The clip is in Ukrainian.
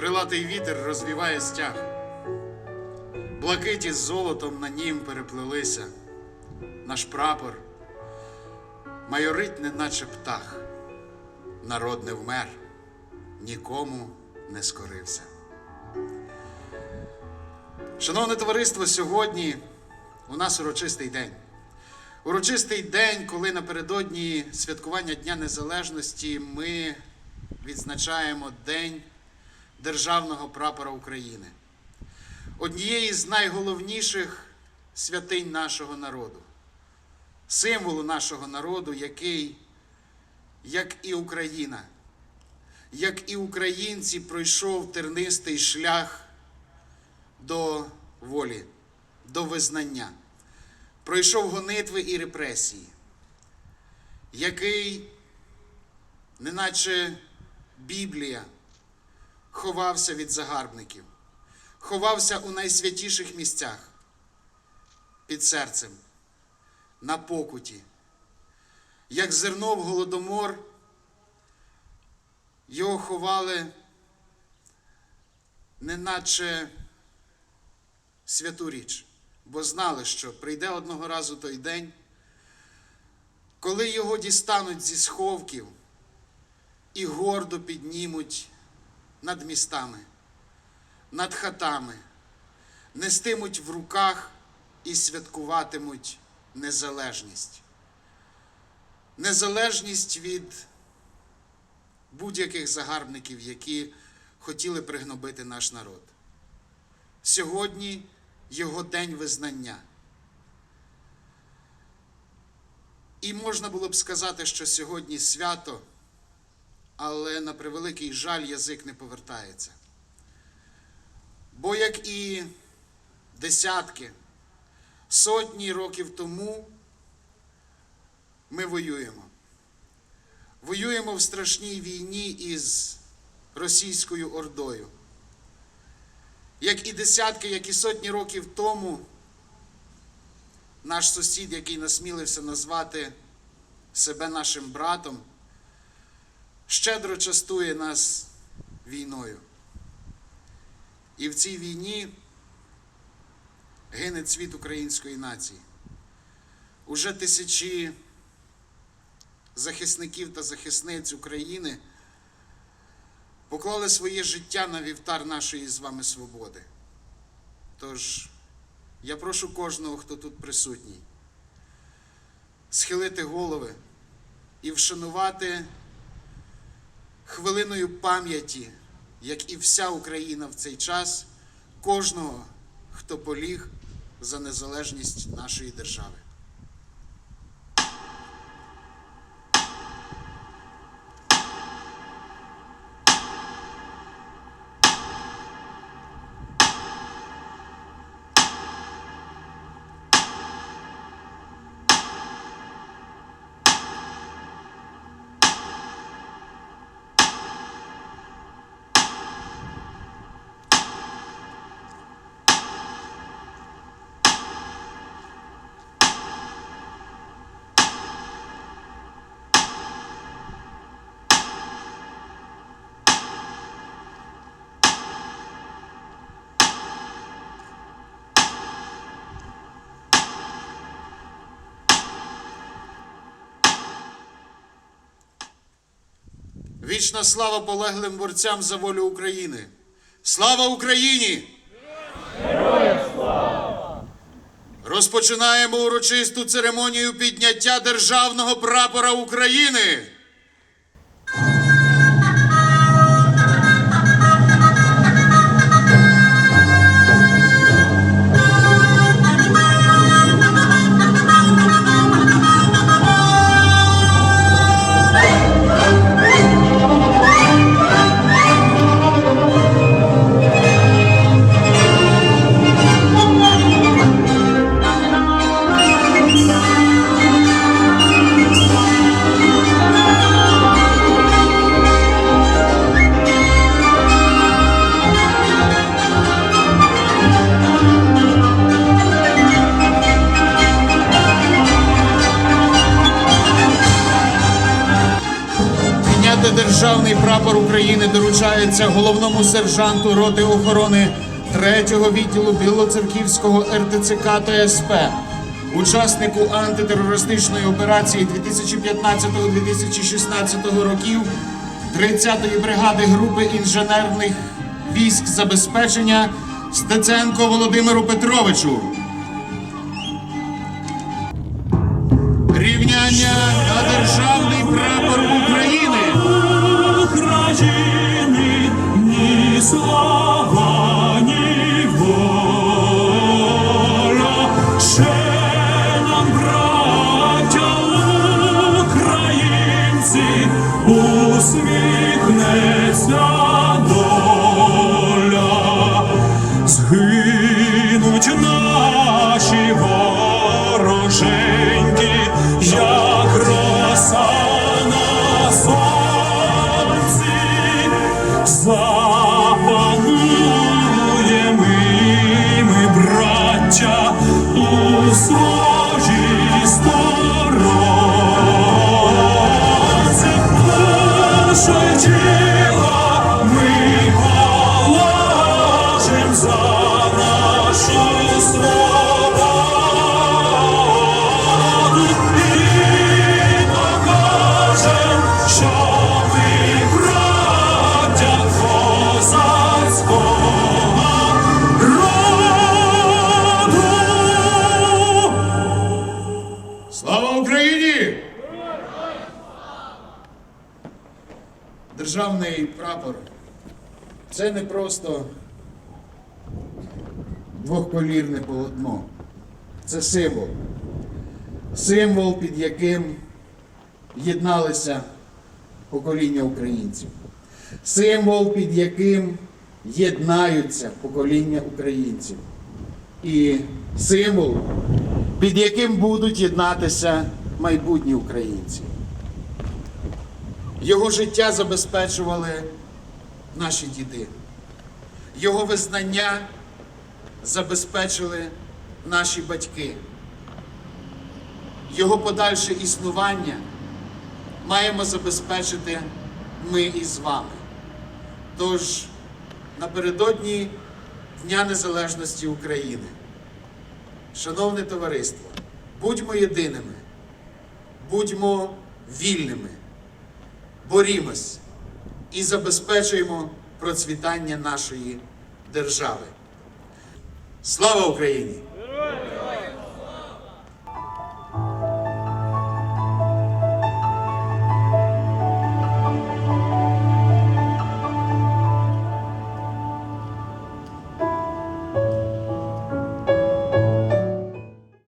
крилатий вітер розвіває стяг. Блакиті з золотом на нім переплелися. Наш прапор майорить, неначе птах. Народ не вмер, нікому не скорився. Шановне товариство, сьогодні у нас урочистий день. Урочистий день, коли напередодні святкування Дня Незалежності ми відзначаємо День Державного прапора України, однієї з найголовніших святинь нашого народу, символу нашого народу, який, як і Україна, як і українці, пройшов тернистий шлях до волі, до визнання, пройшов гонитви і репресії, який, неначе Біблія, ховався від загарбників, ховався у найсвятіших місцях, під серцем, на покуті. Як зерно в голодомор, його ховали, неначе святу річ, бо знали, що прийде одного разу той день, коли його дістануть зі сховків і гордо піднімуть над містами, над хатами, нестимуть в руках і святкуватимуть незалежність. Незалежність від будь-яких загарбників, які хотіли пригнобити наш народ. Сьогодні його день визнання. І можна було б сказати, що сьогодні свято, але на превеликий жаль язик не повертається. Бо як і десятки, сотні років тому ми воюємо. Воюємо в страшній війні із російською ордою як і десятки, як і сотні років тому, наш сусід, який насмілився назвати себе нашим братом, щедро частує нас війною. І в цій війні гине цвіт української нації. Уже тисячі захисників та захисниць України поклали своє життя на вівтар нашої з вами свободи. Тож я прошу кожного, хто тут присутній, схилити голови і вшанувати хвилиною пам'яті, як і вся Україна в цей час, кожного, хто поліг за незалежність нашої держави. Вічна слава полеглим борцям за волю України. Слава Україні! Розпочинаємо урочисту церемонію підняття державного прапора України. України доручається головному сержанту роти охорони 3-го відділу Білоцерківського РТЦК та СП, учаснику антитерористичної операції 2015-2016 років 30-ї бригади групи інженерних військ забезпечення Стеценко Володимиру Петровичу. Слава, своїй сторонці. Душу Державний прапор це не просто двохколірне полотно. Це символ. Символ, під яким єдналися покоління українців. Символ, під яким єднаються покоління українців. І символ, під яким будуть єднатися майбутні українці. Його життя забезпечували наші діди. Його визнання забезпечили наші батьки. Його подальше існування маємо забезпечити ми із вами. Тож напередодні Дня Незалежності України. Шановне товариство, будьмо єдиними, будьмо вільними, борімось і забезпечуємо процвітання нашої держави. Слава Україні!